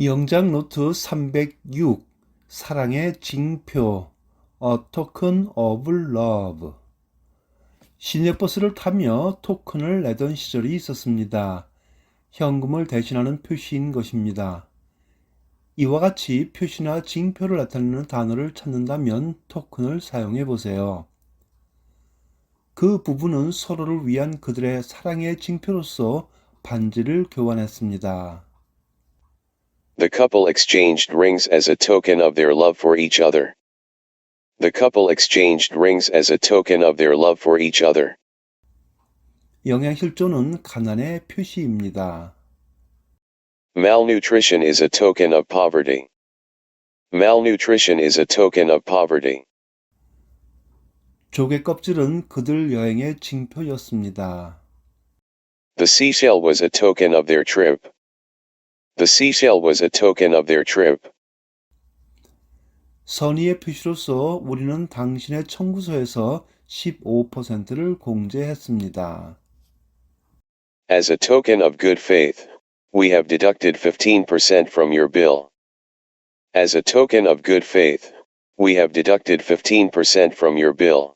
영장 노트 306 사랑의 징표 A Token of Love 시내버스를 타며 토큰을 내던 시절이 있었습니다. 현금을 대신하는 표시인 것입니다. 이와 같이 표시나 징표를 나타내는 단어를 찾는다면 토큰을 사용해 보세요. 그 부부는 서로를 위한 그들의 사랑의 징표로서 반지를 교환했습니다. The couple exchanged rings as a token of their love for each other. The couple exchanged rings as a token of their love for each other. 영양실조는 가난의 표시입니다. Malnutrition is a token of poverty. Malnutrition is a token of poverty. 조개 껍질은 그들 여행의 징표였습니다. The seashell was a token of their trip. The seashell was a token of their trip. 선의의 표시로서 우리는 당신의 청구서에서 15%를 공제했습니다. As a token of good faith, we have deducted 15% from your bill. As a token of good faith, we have deducted 15% from your bill.